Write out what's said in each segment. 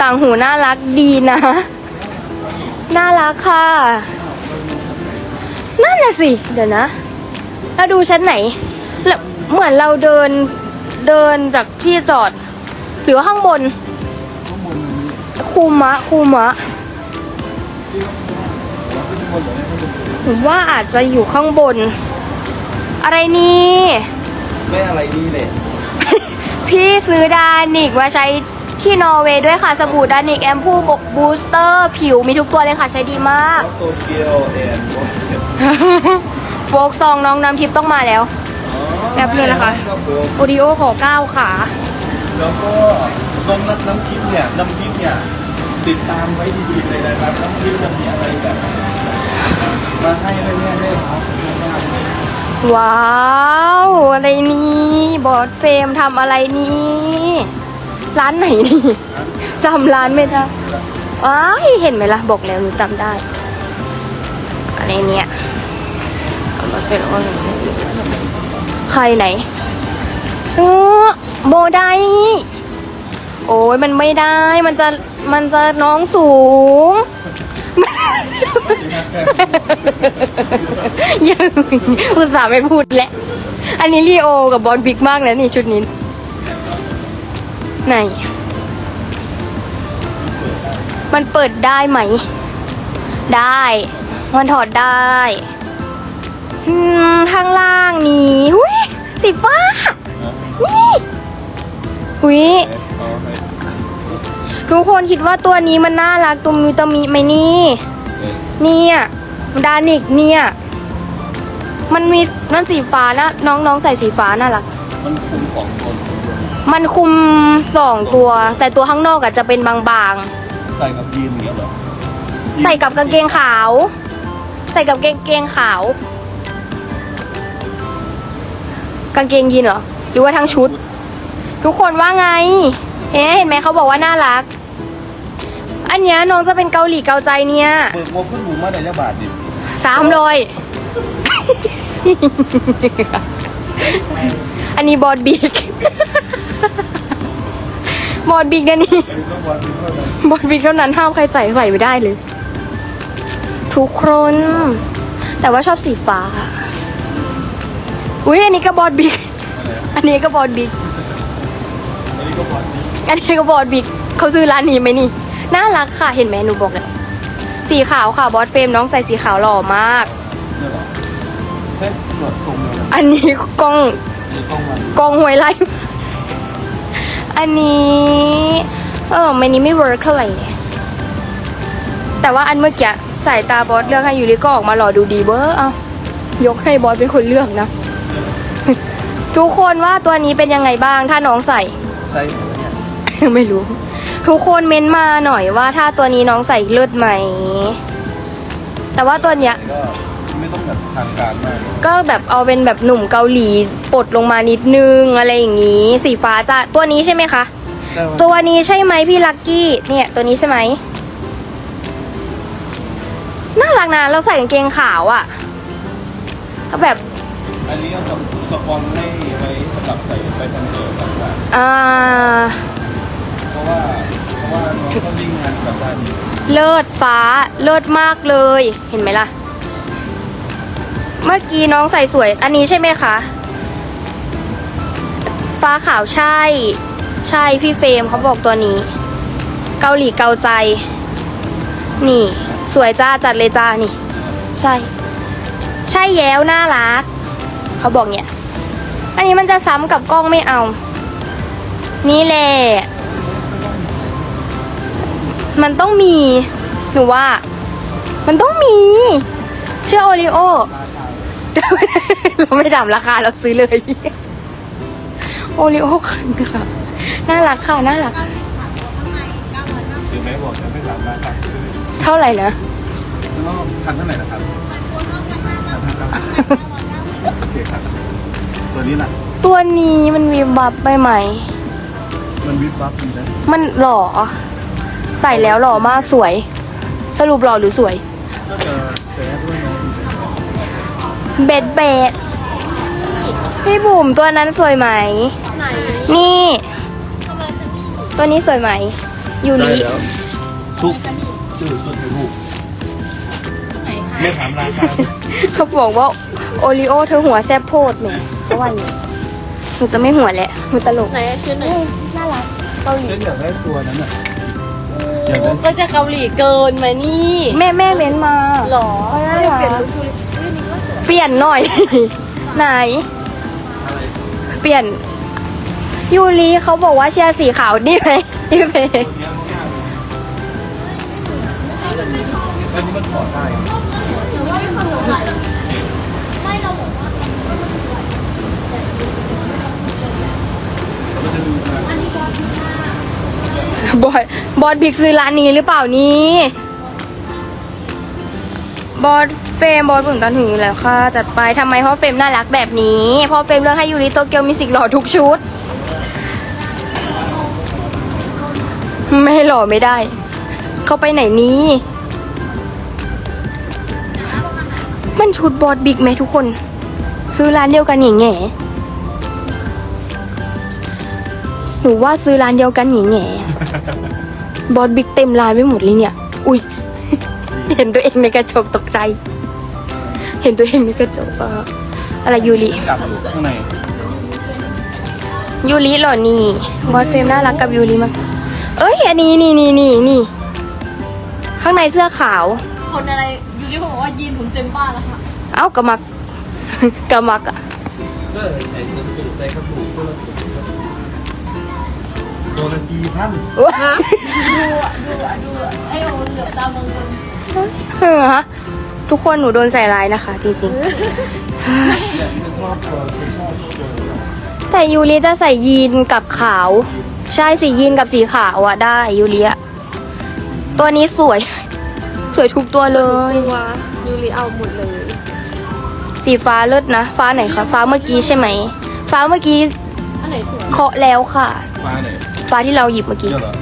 ต่างหูน่ารักดีนะ น่ารักค่ะ นั่นน่ะสิ เดี๋ยวนะถ้าดูชั้นไหนแล้วเหมือนเราเดินเดินจากที่จอด หรือว่าข้างบนข้างบนมันมีคูมะ คูมะข้างบนเหรอเนี่ยข้างบนผมว่าอาจจะอยู่ข้างบน อะไรนี่แม่อะไรนี่แหละพี่ซื้อดานิกมาใช้ ที่นอร์เวย์ด้วยค่ะ สบู่ดานิกแอมพูบูสเตอร์ ผิวมีทุกตัวเลยค่ะ ใช้ดีมากรถโตเกียวแอนด์รถเกียวโฟกซองน้องน้ำทิพย์ต้องมาแล้วแป๊บนึงนะคะครับผมโอดิโอขอก้าวขาแล้วก็ตรงน้ำพริกเนี่ยน้ำพริกเนี่ยติดตามไว้ดีๆเลยนะครับน้ำพริกจะมีอะไรแบบมาให้เรื่อยๆเลยครับว้าว อะไรนี่ บอสเฟรมทำอะไรนี่ ร้านไหนนี่จำร้านไม่ได้อ้ายเห็นไหมล่ะ บอกแล้วหนูจำได้ อะไรเนี่ยมาเป็นว่าใครไหนโอ้โบได้ โอ้ยมันไม่ได้ มันจะ มันจะน้องสูงยังอุตส่าห์ไม่พูดแหละ อันนี้ลีโอกับบอลบิ๊กมากนะนี่ชุดนี้ ไหน มันเปิดได้ไหม ได้ มันถอดได้อืมข้างล่างนี่หุยสีฟ้า นี่หุยทุกคนคิดว่าตัวนี้มันน่ารักตัวมิตมิไหมนี่ เนี่ยดานิกเนี่ย มันมีนั่นสีฟ้านะน้องน้องใส่สีฟ้าน่ารัก มันคุมของคน มันคุมสองตัว แต่ตัวข้างนอกอะจะเป็นบางใส่กับยีนอย่างเงี้ยเหรอๆ ใส่กับกางเกงขาว ใส่กับกางเกงขาว กางเกงยีนเหรอ หรือว่าทั้งชุด ทุกคนว่าไง เอ๊ะเห็นไหมเขาบอกว่าน่ารัก อันเนี้ยน้องจะเป็นเกาหลีเกาใจเนี่ย เบิกงบขึ้นหมูมาในยบาทดิสามร้อย อันนี้บอดบิ๊กบอดบิ๊กนะนี่ก็วันนี้ก็เลยบอดบิ๊กเท่านั้นห้ามใครใส่ใส่ไม่ได้เลย ทุกคน แต่ว่าชอบสีฟ้าอุ้ยอันนี้ก็บอดบิ๊กอันนี้ก็บอดบิ๊กอันนี้ก็วันนี้อันนี้ก็บอดบิ๊กเขาซื้อร้านนี้ไหมนี่ น่ารักค่ะ เห็นไหมหนูบอกเลยสีขาวค่ะบอสเฟรมน้องใส่สีขาวหล่อมากเนี่ยเหรอแค่ตรวจตรงเลยนะอันนี้กล้องอันนี้ต้องมัน กองหวยไล่อันนี้ เออมันนี้ไม่เวิร์กเท่าไหร่เนี่ยแต่ว่าอันเมื่อกี้สายตาบอสเลือกให้ยูริก็ออกมาหล่อดูดีเวอร์เอายกให้บอสเป็นคนเลือกนะ ทุกคนว่าตัวนี้เป็นยังไงบ้างถ้าน้องใส่ใส่เนี่ยไม่รู้ ทุกคนเม้นมาหน่อยว่าถ้าตัวนี้น้องใส่เลือดไหม แต่ว่าตัวเนี้ยก็ ไม่ต้องแบบทางการมากก็แบบเอาเป็นแบบหนุ่มเกาหลีปลดลงมานิดนึงอะไรอย่างนี้ สีฟ้าจะตัวนี้ใช่ไหมคะ แต่ว่าตัวนี้ใช่ไหมพี่ลักกี้ เนี่ยตัวนี้ใช่ไหมน่ารักนะเราใส่กางเกงขาวอะเอาแบบอันนี้เอาสปอนให้ไว้สำหรับใส่ไปคอนเสิร์ตต่างอ่าๆเพราะว่าเพราะว่าน้องเขาวิ่งงานกับการเลิศฟ้าเลิศมากเลยเห็นไหมล่ะ เมื่อกี้น้องใส่สวย อันนี้ใช่ไหมคะ ฟ้าขาวใช่ ใช่พี่เฟรมเขาบอกตัวนี้ เกาหลีเกาใจ นี่ สวยจ้าจัดเลยจ้านี่ ใช่ ใช่แย้วน่ารักเขาบอกเนี่ย อันนี้มันจะซ้ำกับกล้องไม่เอา นี่แหละ มันต้องมี หนูว่า มันต้องมี เชื่อโอริโอ เราไม่ถามราคาเราซื้อเลย โอริโอคันค่ะ น่ารักค่ะ น่ารักถึงแม้บอกจะไม่สามารถตัดซื้อเท่าไหร่นะ แล้วก็คันเท่าไหร่นะครับพันห้าเก้าโอเคครับตัวนี้ล่ะ ตัวนี้มันมีบับไปไหมมันวิบวับดีนะมันหล่อ ใส่แล้วหล่อมากสวย สรุปหล่อหรือสวย ก็จะ เบ็ดเบ็ดพี่บุ๋มตัวนั้นสวยไหม นี่ ตัวนี้สวยไหม ยูได้ริแล้วทุกชื่อต้นลูกไม่ถามราคาเขาบอกว่าโอริโอเธอหัวแซบโพดแหมเขาว่าอย่างนี้หนูจะไม่หัวแหละหนูตลกไหนชื่อไหนน่ารักเกาหลีฉันอยากได้ตัวนั้นอะอยากได้ก็จะเกาหลีเกินไหมนี่ แม่แม่เม้นมาหรอน่ารัก เปลี่ยนหน่อย ไหนอะไรเปลี่ยน ยูริเขาบอกว่าเชียร์สีขาวนี่ไหมนี่เพตัวเนี้ยยากอันนี้มันถอดได้มันจะดูนะบอสบอสบิ๊กซื้อร้านนี้หรือเปล่านี่ บอสเฟมบอสบุญกันถึงอยู่แล้วค่ะ จัดไปทำไมพราะเฟมน่ารักแบบนี้พราะเฟมเลือกให้ยูริโตเกียวมิสิกหล่อทุกชุด ไม่หล่อไม่ได้ เขาไปไหนนี้ มันชุดบอสบิ๊กไหมทุกคน ซื้อร้านเดียวกันอย่างแง่หนูว่าซื้อร้านเดียวกันอย่างแง่บอสบิ๊กเต็มร้านไปหมดเลยเนี่ย อุ้ย เห็นตัวเองในกระจกตกใจ เห็นตัวเองในกระจกเอออะไรยูริกลับอยู่ข้างในยูริเหรอนี่บอสเฟรมน่ารักกับยูริมากเอ้ยอันนี้นี่นี่นี่นี่ข้างในเสื้อขาว คนอะไรยูริบอกว่ายีนผมเต็มบ้านแล้วค่ะเอ้ากระมักกระมักอะเลิกใส่เสื้อสูทใส่กระปุกตัวละสูตัวละสี่พันดูอะดูอะดูอะไอ้โอเหลือตามองคนเออฮะทุกคนหนูโดนใส่ร้ายนะคะ จริงเนี่ยฉันชอบตัวฉันชอบตัวๆแต่ยูริจะใส่ยีนกับขาว ใช่สียีนกับสีขาวอะได้ยูริอะตัวนี้สวย สวยทุกตัวเลย ตัวยูริเอาหมดเลย สีฟ้าเลิศนะ ฟ้าไหนคะฟ้าเมื่อกี้ใช่ไหม ฟ้าเมื่อกี้อันไหนสวยเคาะแล้วค่ะ ฟ้าไหนฟ้าที่เราหยิบเมื่อกี้ เยอะเหรอ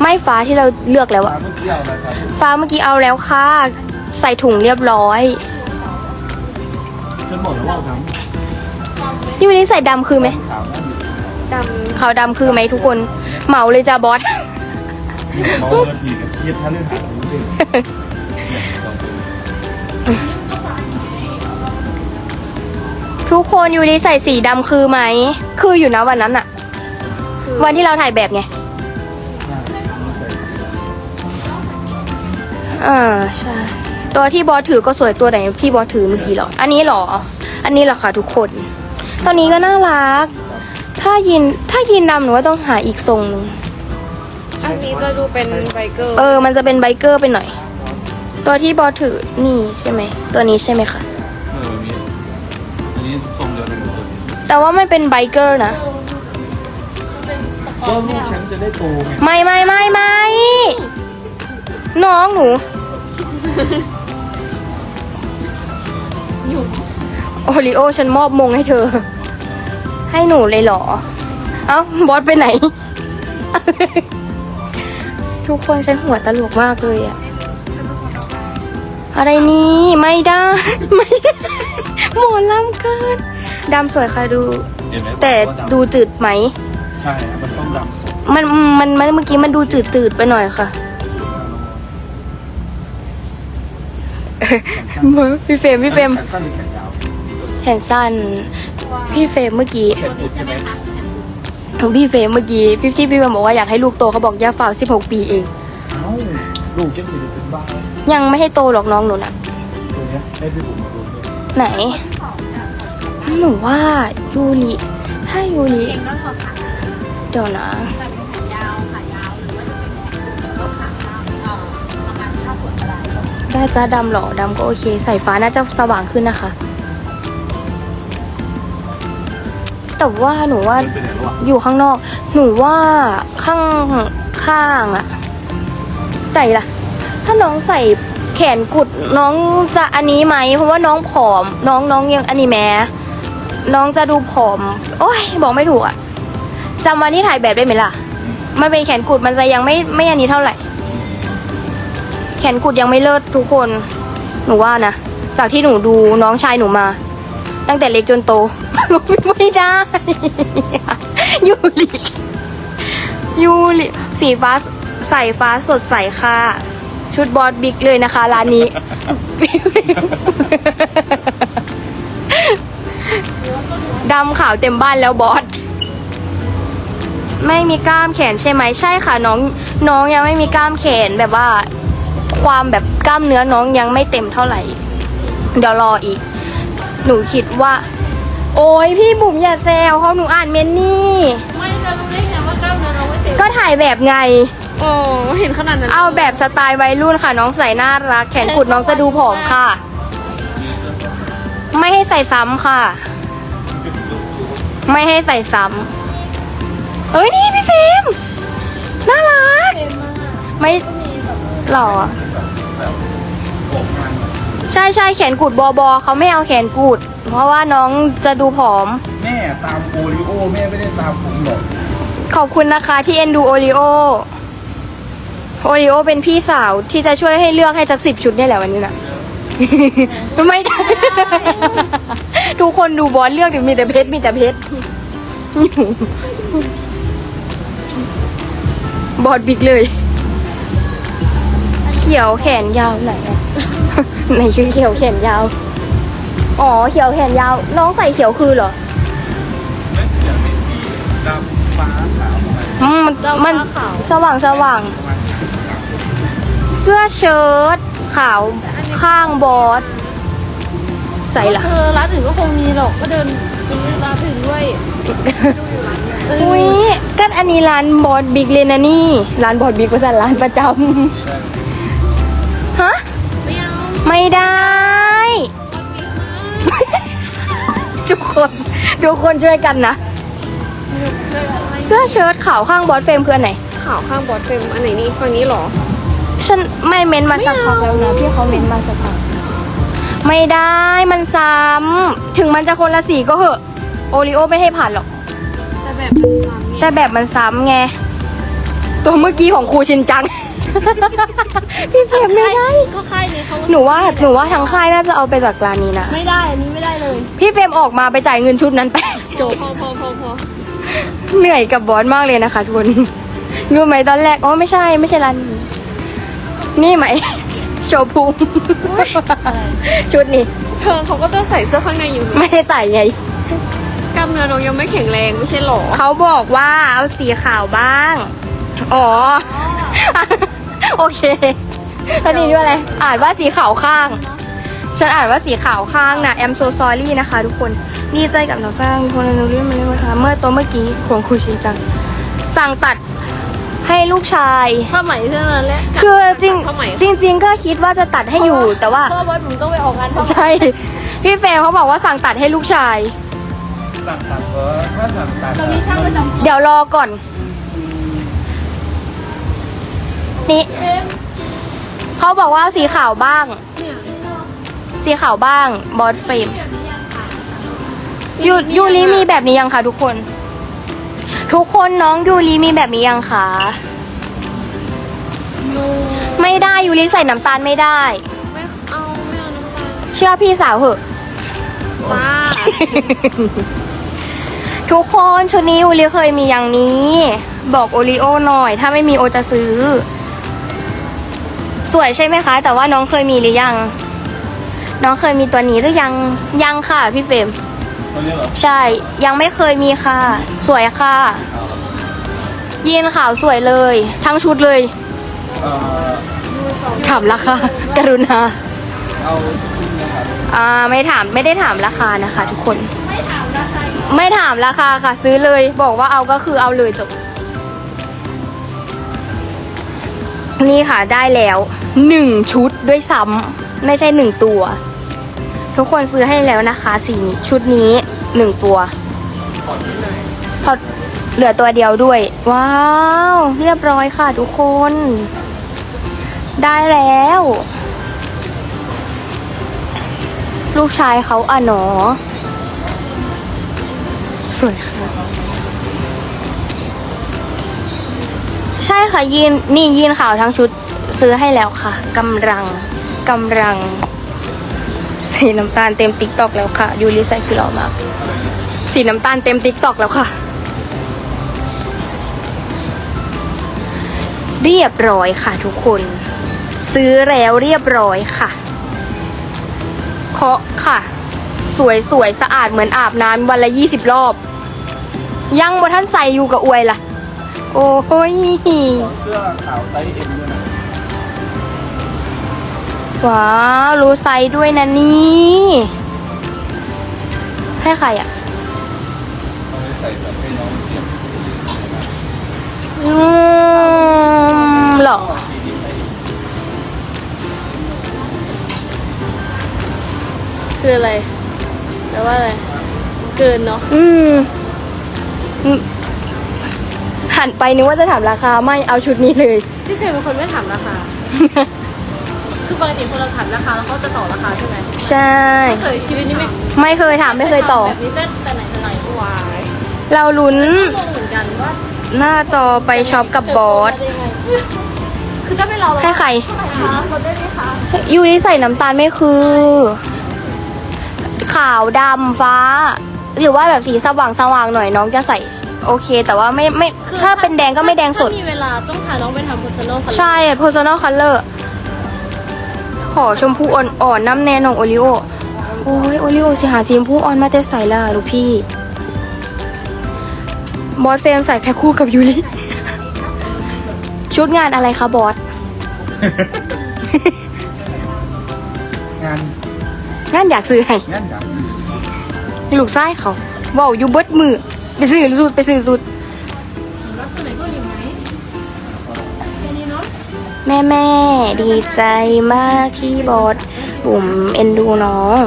ไม่ฟ้าที่เราเลือกแล้วอะเมื่อกี้เอาอะไรครับฟ้าเมื่อกี้เอาแล้วค่ะ ใส่ถุงเรียบร้อยฉันบอกแล้วว่าเอาดยูริใส่ดำคือไหมขาวนั่นอยู่ดขาวดำคือไหมทุกคน เหมาเลยจ้าบอสมองนาทีกับเทียบท่าเรื่องหารู้เรื่องทุกคนยูริใส่สีดำคือไหม คืออยู่นะวันนั้นอะวันที่เราถ่ายแบบไง อ่าใช่ ตัวที่บอสถือก็สวยตัวไหนพี่บอสถือเมื่อกี้เหรอ อันนี้เหรอ อันนี้เหรอคะทุกคน ตอนนี้ก็น่ารัก ถ้ายินถ้ายินดำหนูว่าต้องหาอีกทรงหนึงอันนี้จะดูเป็นไบเกอร์เออ มันจะเป็นไบเกอร์ไปหน่อย ตัวที่บอสถือนี่ใช่ไหม ตัวนี้ใช่ไหมคะ เออมีอันนี้ทรงเดียวกันหมดเลยแต่ว่ามันเป็นไบเกอร์นะ ก็ลูกฉันจะได้โตไงไม่ไม่ไม่ไม่ น้องหนูอยู่โอริโอฉันมอบมงให้เธอ ให้หนูเลยเหรอ เอ้า บอสไปไหน ทุกคนฉันหัวตลกมากเลยอะอะไรนี่ไม่ได้ ไม่ได้หมอลำเกินดำสวยค่ะดู เห็นไหมแต่ว่าำดูจืดไหม ใช่ มันต้องดำสดมันมันมันเมื่อกี้มันดูจืดจืดๆไปหน่อยค่ะ พี่เฟรมพี่เฟรมแขนสั้นหรือแขนยาวแขนสั้น พี่เฟรมเมื่อกี้แขนกุดใช่ไหมพี่เฟรมเมื่อกี้พี่ที่พี่เฟรมบอกว่าอยากให้ลูกโตเขาบอกย่าฝ่าว16ปีเอง เอ้าลูกจังสิเป็นบ้ายังไม่ให้โตหรอกน้องหนูนะตัวเนี้ยให้พี่บุ๋มมาดูด้วยไหน หนูว่ายูริถ้ายูริเดี๋ยวนะ ได้จ้าดำหรอดำก็โอเค ใส่ฟ้าน่าจะสว่างขึ้นนะคะ แต่ว่าหนูว่ามันเป็นไหนแล้วอะอยู่ข้างนอก หนูว่าข้างข้างอะแต่ล่ะถ้าน้องใส่แขนกุดน้องจะอันนี้ไหมเพราะว่าน้องผอม น้องน้องยังอันนี้แม้น้องจะดูผอม โอ้ยบอกไม่ถูกอะจำวันที่ถ่ายแบบได้ไหมล่ะ มันเป็นแขนกุดมันจะยังไม่ไม่อันนี้เท่าไหร่ แขนกุดยังไม่เลิศทุกคน หนูว่านะ จากที่หนูดูน้องชายหนูมา ตั้งแต่เล็กจนโต ไม่ได้ ยูริยูริสีฟ้าใส่ฟ้าสดใสค่ะ ชุดบอสบิ๊กเลยนะคะ ร้านนี้ ดำขาวเต็มบ้านแล้วบอสไม่มีกล้ามแขนใช่ไหมใช่ค่ะ น้องน้องยังไม่มีกล้ามแขนแบบว่า ความแบบกล้ามเนื้อน้องยังไม่เต็มเท่าไหร่ เดี๋ยวรออีก หนูคิดว่า โอ้ยพี่บุ๋มอย่าแซวเขาหนูอ่านเมนนี่ ไม่เรารู้ได้ไงว่ากล้ามเนื้อเราไม่เต็มก็ถ่ายแบบไง โอ้เห็นขนาดนั้นเอาแบบสไตล์วัยรุ่นค่ะ น้องใส่น่ารัก แขนกุดน้องจะดูผอมค่ะ ไม่ให้ใส่ซ้ำค่ะ ไม่ให้ใส่ซ้ำเอ้ยนี่พี่ฟิล์มน่ารักเต็มมากไม่ก็มีแบบ หล่อแบบโกงงานใช่ใช่แขนกุดบอบอเขาไม่เอาแขนกุดเพราะว่าน้องจะดูผอม แม่ตามโอริโอแม่ไม่ได้ตามผมหรอกขอบคุณนะคะที่เอ็นดูโอริโอ โอริโอเป็นพี่สาวที่จะช่วยให้เลือกให้สักสิบชุดนี่แหละวันนี้นะ ไม่ได้ ทุกคนดูบอลเลือกดิมีแต่เพชรมีแต่เพชรบอดบิ๊กเลยเขียวแขนยาวไหนอะ ไหนคือเขียวแขนยาว อ๋อเขียวแขนยาว น้องใส่เขียวคือเหรอ ไม่เปลี่ยนเป็นสีดำฟ้าขาวอะไรอืมมันมันสว่างสว่าง ประมาณสามเสื้อเชิ้ตขาวข้างบอสใส่ละเออร้านอื่นก็คงมีหรอกก็เดินซื้อร้านอื่นด้วยดูอยู่ร้านเนี้ยเอออุ้ยก็อันนี้ร้านบอสบิ๊กเลยนะนี่ ร้านบอสบิ๊กภาษาร้านประจำ ฮะ ไม่เอาไม่ได้ ทุกคนทุกคนช่วยกันนะ เสื้อเชิ้ตขาวข้างบอสเฟรมคืออันไหนข่าวข้างบอดเฟรมอันไหนนี่ฝั่งนี้เหรอ ฉันไม่เม้นมาสักพักแล้วนะพี่เขาเม้นมาสักพักไม่ได้มันซ้ำถึงมันจะคนละสีก็เหอะ โอริโอไม่ให้ผ่านหรอก แต่แบบมันซ้ำแต่แบบมันซ้ำไง ตัวเมื่อกี้ของครูชินจัง พี่เฟรมไม่ได้ ก็ค่ายนี้เขาหนูว่าหนูว่าทางค่ายน่าจะเอาไปจากร้านนี้นะ ไม่ได้อันนี้ไม่ได้เลยพี่เฟรมออกมาไปจ่ายเงินชุดนั้นไป จบพอพอพอพอเหนื่อยกับบอสมากเลยนะคะทุกคนรู้ไหมตอนแรกอ๋อไม่ใช่ไม่ใช่ร้านนี้นี่ไหม โชว์ภูมิชุดนี้เธอเขาก็ต้องใส่เสื้อข้างในอยู่ไม่ได้ใส่ไงกล้ามเนื้อน้องยังไม่แข็งแรงไม่ใช่หรอเขาบอกว่าเอาสีขาวบ้าง อ๋อ โอเคอันนี้ด้วยอะไร อ่านว่าสีขาวข้าง ฉันอ่านว่าสีขาวข้างนะ I'm so sorry นะคะ ทุกคนดีใจกับน้องจ้างคนนึงเรียกมาเลยว่าเมื่อตัวเมื่อกี้ของครูชินจัง สั่งตัดให้ลูกชาย ผ้าไหมเท่านั้นแหละคือจริงผ้าไหมจริง ๆ ก็คิดว่าจะตัดให้อยู่แต่ว่าเพราะว่าผมต้องไปออกงานผ้าไหมใช่ พี่เฟรมเขาบอกว่าสั่งตัดให้ลูกชาย สั่งตัดเออถ้าสั่งตัดเรามีช่างประจำเดี๋ยวรอก่อน นี่เขาบอกว่าสีขาวบ้าง สีขาวบ้างบอสเฟรมยูยูริมีแบบนี้ยังคะทุกคน ทุกคนน้องยูริมีแบบนี้ยังคะไม่ได้ยูริใส่น้ำตาลไม่ได้ไม่เอาไม่เอาน้ำตาลเชื่อพี่สาวเหอะจ้าทุกคนชุดนี้ยูริเคยมีอย่างนี้ บอกโอริโอหน่อย ถ้าไม่มีโอจะซื้อ สวยใช่ไหมคะ แต่ว่าน้องเคยมีหรือยัง น้องเคยมีตัวนี้หรือยังยังค่ะพี่เฟรมเขาเรียกเหรอใช่ยังไม่เคยมีค่ะ สวยค่ะยีนขาวสวยเลย ทั้งชุดเลยเอ่อถามราคากรุณาเอานะครับอ่าไม่ถามไม่ได้ถามราคานะคะ ทุกคนไม่ถามราคาไม่ถามราคาค่ะซื้อเลย บอกว่าเอาก็คือเอาเลยจบ นี่ค่ะได้แล้วหนึ่งชุดด้วยซ้ำไม่ใช่หนึ่งตัว ทุกคนซื้อให้แล้วนะคะสีนี้ชุดนี้หนึ่งตัวขอที่ไหนพอเหลือตัวเดียวด้วย ว้าว เรียบร้อยค่ะทุกคน ได้แล้ว ลูกชายเขาอะหนอ สวยค่ะ ใช่ค่ะยีนนี่ยีนขาวทั้งชุดซื้อให้แล้วค่ะกำลังกำลังสีน้ำตาลเต็มติ๊กตอกแล้วค่ะยูริใส่คือหล่อมากสีน้ำตาลเต็มติ๊กตอกแล้วค่ะ เรียบร้อยค่ะทุกคน ซื้อแล้วเรียบร้อยค่ะเคาะค่ะ สวยสวยสะอาดเหมือนอาบน้ำวันละยี่สิบรอบ ยังบ่ท่านใส่อยู่กับอวยล่ะ โอ้ยเสื้อขาวไซส์เอ็มด้วยนะว้าวรู้ไซส์ด้วยนะนี่ ให้ใครอะเอาไปใส่แบบให้น้องเตรียมอืมเหรอก็ทีนี้ให้คืออะไรแปลว่าอะไร เกินเนาะอืมอืม หันไปนึกว่าจะถามราคาไม่เอาชุดนี้เลย พี่เฟรมเป็นคนไม่ถามราคา คือปกติคนเราถามราคาแล้วเขาจะต่อราคาใช่ไหมใช่ ไม่เคยชีวิตนี้ไม่ไม่เคยถามไม่เคยต่อ แบบนี้แต่แต่ไหนแต่ไรก็วายเราลุ้นงงเหมือนกันว่าหน้าจอไปช็อปกับบอส คือถ้าไม่เราให้ใครเท่าไหร่คะคนได้ไหมคะยูริใส่น้ำตาลไม่คือ ขาวดำฟ้า หรือว่าแบบสีสว่างสว่างๆหน่อยน้องจะใส่ โอเค แต่ว่าไม่ไม่คือถ้าเป็นแดงก็ไม่แดงสด ถ้ามีเวลาต้องพาน้องไปทำ personal color ใช่ personal color ขอชมพูอ่อนๆน้ำแน่นองโอริโอ โอ้ยโอริโอสิหาสีชมพูอ่อนมาแต่ใส่ละลูกพี่ บอสเฟรมใส่แพ็คคู่กับยูริชุดงานอะไรคะบอส งานงานอยากซื้อให้ งานอยากซื้อลูกไส้เขาเว่าอยู่เบิดมือ ไปซื้อสุดไปซื้อสุดรับตัวไหนก็อยู่ไหมแค่นี้เนาะแม่แม่ดีใจมากที่บอสบุ๋มเอ็นดูน้อง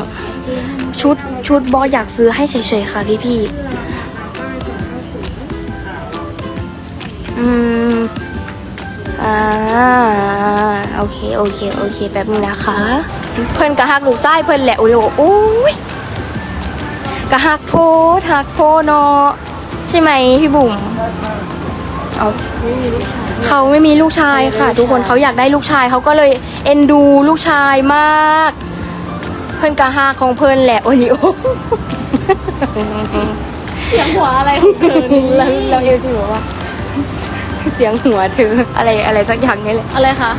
ชุดชุดบอสอยากซื้อให้เฉยๆค่ะพี่พี่อืมอ่าโอเคโอเคโอเคแป๊บนึงนะคะ เพิ่อนกะฮักลูกไส้เพิ่อนแหละโอ้โหโอ้ย กะฮักโพดฮักโพเนาะใช่ไหมพี่บุ๋มเอาไม่มีลูกชายเขาไม่มีลูกชายค่ะ ทุกคนเขาอยากได้ลูกชายเขาก็เลยเอ็นดูลูกชายมาก เพิ่นกะฮักของเพิ่นแหละโอริโอเสียงหัวอะไรของเธอนี่เราเราเอลซีบอกว่า เสียงหัวเธออะไรอะไรสักอย่างนี่แหละอะไรคะ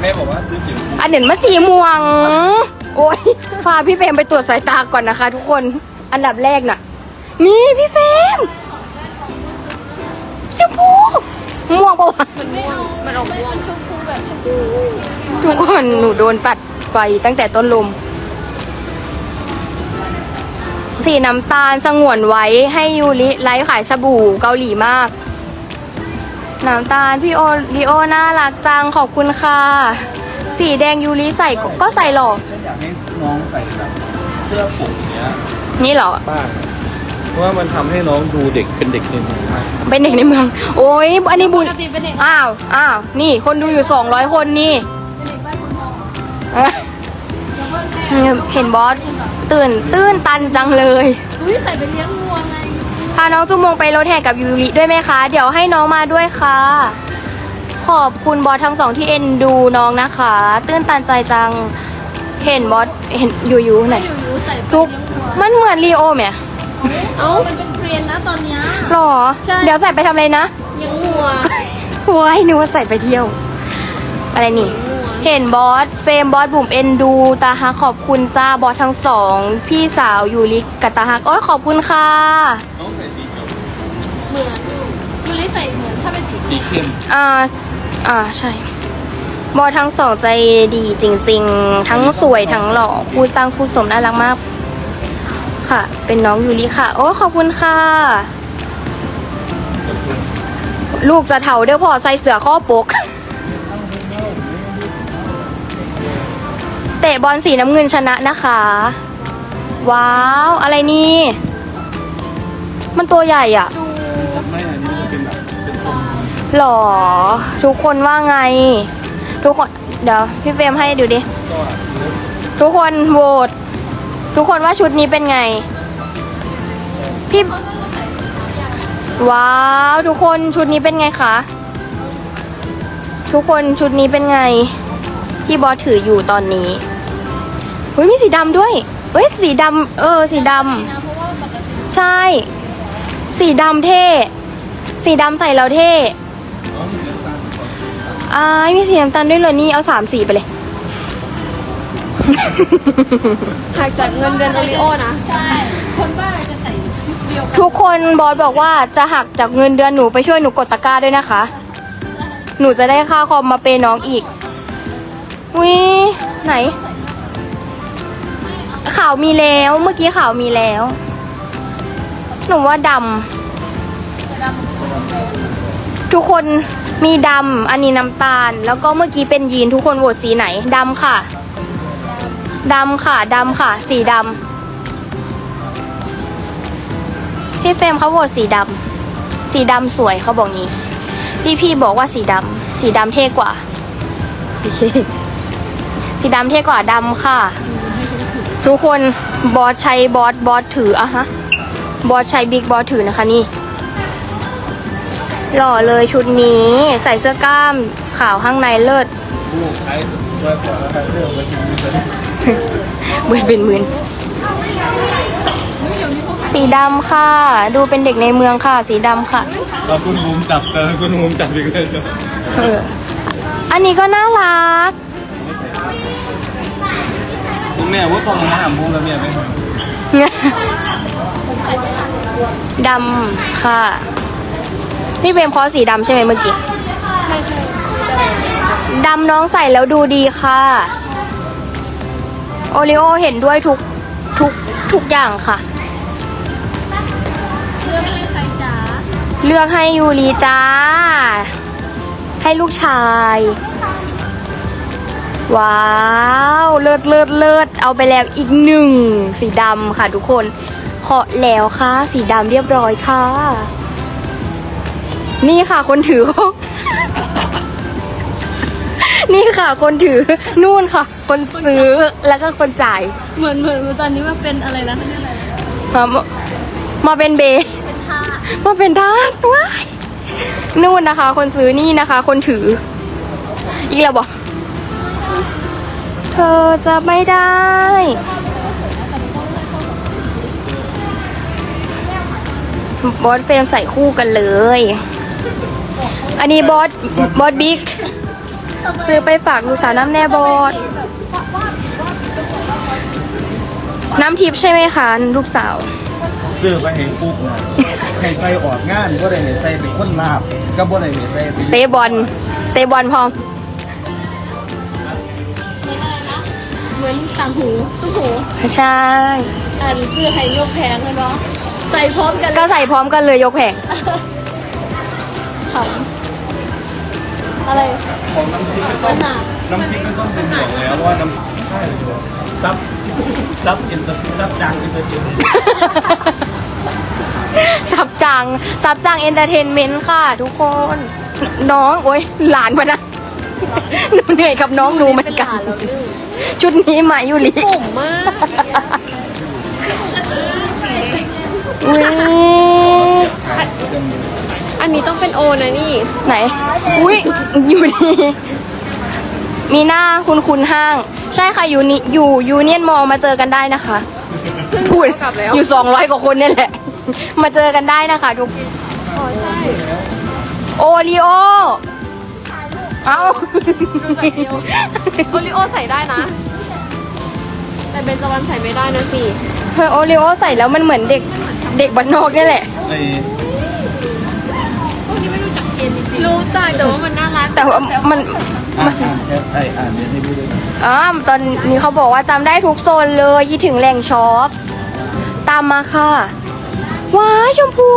แม่บอกว่าซื้อสีชมพูอันเด่นมาสีม่วง โอ้ยพาพี่เฟรมไปตรวจสายตาก่อนนะคะ ทุกคน อันดับแรกน่ะ นี่พี่เฟมชมพูม่วงปะวะมันไม่เอามันออกม่วงชมพูแบบชมพูทุกคนหนูโดนตัดไฟตั้งแต่ต้นลม สีน้ำตาลสงวนไว้ให้ยูริไลฟ์ขายสบู่เกาหลีมาก น้ำตาลพี่โอริโอน่ารักจังขอบคุณค่ะ สีแดงยูริใส่ก็ใส่หรอฉันอยากให้น้องใส่แบบเสื้อผูกเนี้ย นี่เหรอ บ้างเพราะว่ามันทำให้น้องดูเด็กเป็นเด็กในเมืองมากเป็นเด็กในเมือง โอ้ย อันนี้บุญ ปกติเป็นเด็กอ้าว อ้าว นี่คนดูอยู่สองร้อยคนนี่เป็นเด็กบ้านคุณพ่อเอ้ยแล้วก็แม่เห็นบอสตื่น ตื้นตันจังเลย อุ้ยใส่ไปเลี้ยงวัวไงพาน้องจุมงไปรถแห่กับยูริด้วยไหมคะ เดี๋ยวให้น้องมาด้วยค่ะ ขอบคุณบอสทั้งสองที่เอ็นดูน้องนะคะ ตื้นตันใจจัง เห็นบอสเห็นยูยูไหนอยู่ๆใส่ไปทุกเลี้ยงวัวมันเหมือนลีโอไหมเอ้ามันเป็นเทรนด์นะตอนเนี้ย หรอ ใช่ เดี๋ยวใส่ไปทำอะไรนะเลี้ยงวัวโว้ยนึกว่าใส่ไปเที่ยว อะไรนี่ เห็นบอสเฟรมบอสบุ๋มเอ็นดู ตาฮักขอบคุณจ้าบอสทั้งสอง พี่สาวยูริกับตาฮักโอ้ยขอบคุณค่ะน้องใส่สีเขียวเหมือนยูริใส่เหมือนถ้าเป็นสีสีเข้มอ่า อ่าใช่ บอทั้งสองใจดีจริง ๆ ทั้งสวยทั้งหล่อผู้สร้างผู้สมน่ารักมาก ค่ะ เป็นน้องยูริค่ะ โอ้ขอบคุณค่ะ ลูกจะเถาเดี๋ยวพอใส่เสือข้อปก เตะบอลสีน้ำเงินชนะนะคะ ว้าว อะไรนี่ มันตัวใหญ่อะหรอ ทุกคนว่าไง ทุกคนเดี๋ยวพี่เฟรมให้ดูดิ ทุกคนโหวตทุกคนว่าชุดนี้เป็นไง พี่ ว้าว ทุกคนชุดนี้เป็นไงคะ ทุกคนชุดนี้เป็นไง ที่บอสถืออยู่ตอนนี้เฮ้ยมีสีดำด้วยเอ้ยสีดำเออ สีดนะเพราะว่าปกติำใช่ สีดำเท่ สีดำใส่แล้วเท่ องมีเรื่องตามก่อนอ้ายมีสีน้ำตาลด้วยเหรอนี่เอาสามสีไปเลย หักจากเงินเดือนโอริโอนะ ใช่ คนบ้าอะไรจะใส่เดียวทุกคนบอสบอกว่าจะหักจากเงินเดือนหนูไปช่วยหนูกดตะกร้าด้วยนะคะ หนูจะได้ค่าคอมมาเปย์น้องอีกวิไหน ข่าวมีแล้วเมื่อกี้ข่าวมีแล้ว หนูว่าดำ ทุกคนมีดำอันนี้น้ำตาล แล้วก็เมื่อกี้เป็นยีนทุกคนโหวตสีไหนดำค่ะดำค่ะดำค่ะ สีดำพี่เฟรมเขาโหวตสีดำสีดำสวยเขาบอกงี้ พี่พี่บอกว่าสีดำสีดำเท่กว่า สีดำเท่กว่าดำค่ะ ทุกคนบอสใช้บอสบอสถืออะฮะบอสใช้บิ๊กบอสถือนะคะนี่ หล่อเลยชุดนี้ใส่เสื้อกล้ามขาวข้างในเลิศผู้ใช้ช่วยกว่าแล้วเรื่องไว้ที่นี่เลยเบิดเป็นหมื่นสีดำค่ะ ดูเป็นเด็กในเมืองค่ะ สีดำค่ะเราคุณมุมจับเจอคุณมุมจับอีกเลยเอออันนี้ก็น่ารักคุณแม่ว่าต้องมาหามุมแล้วแม่ไม่มาดำค่ะ พี่เบมคอสีดำใช่ไหมเมื่อกี้ ใช่ใช่ดำน้องใส่แล้วดูดีค่ะ โอริโอเห็นด้วยทุกทุกทุกอย่างค่ะ เลือกให้ใครจ๋าเลือกให้ยูรีจ้า ให้ลูกชาย ว้าว เลิศเลิศเลิศเอาไปแล้วอีกหนึ่ง สีดำค่ะทุกคนเคาะแล้วค่ะ สีดำเรียบร้อยค่ะ นี่ค่ะคนถือของนี่ค่ะ คนถือนู่นค่ะ คนซื้อแล้วก็คนจ่ายเหมือนเหมือนตอนนี้มาเป็นอะไรนะเขาเรียกอะไรนะมามาเป็นเบเป็นท่ามาเป็นทาสว้ายนู่นนะคะ คนซื้อนี่นะคะ คนถือ อีกแล้วบอกเธอจะไม่ได้ บอสเฟรมใส่คู่กันเลย อันนี้บอสบอสบิ๊กซื้อไปฝากลูกสาวน้ำแน่บอสน้ำทิพย์ใช่ไหมคะลูกสาว ซื้อไปเห็นปุ๊บนะให้ใส่ออกงานก็ได้ให้ใส่เป็นคนลาบก็บ่ได้ให้ใส่เป็นเตะบอลเตะบอลพร้อมเหมือนต่างหูตุ้หูใช่อันคือไฮโยกแพงเลยเนาะใส่พร้อมกันเลก็ยใส่พร้อมกันเลยยกแผงขำ อะไรของน้ำพริกปัญหาน้ำพริกไม่ต้องเป็นห่วงแล้วว่าน้ำใช่ซับซับอินเตอร์ซับดังอินเตอร์เทนสับจังสับจังเอนเตอร์เทนเมนต์ค่ะ ทุกคน น้องโอ้ยหลานมานะหนูเหนื่อยกับน้องหนูเหมือนกัน ชุดนี้มายุริผมมากอุ้ย อันนี้ต้องเป็นโอนะนี่ ไหน อุ้ยอยู่ดีมีหน้าคุณคุณห้าง ใช่ค่ะอยู่นี่อยู่ยูเนียนมอมาเจอกันได้นะคะพูดกลับแล้ว อยู่สองร้อยกว่าคนเนี่ยแหละ มาเจอกันได้นะคะทุกอ๋อใช่ โอริโอ เอาดูจากเอวโอริโอใส่ได้นะ แต่เบนจวันใส่ไม่ได้นะสิเฮ้ยโอริโอใส่แล้วมันเหมือนเด็กเด็กบ้านนอกนี่แหละ ไอ้ รู้จักแต่ว่ามันน่ารักแต่ว่ามันอ่านอ่านแค่ไอ้อ่านไม่ให้ดูเลยอ๋อตอนนี้เขาบอกว่าจำได้ทุกโซนเลยยี่ถึงแหล่งช็อป ตามมาค่ะ ว้ายชมพู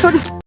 ชุด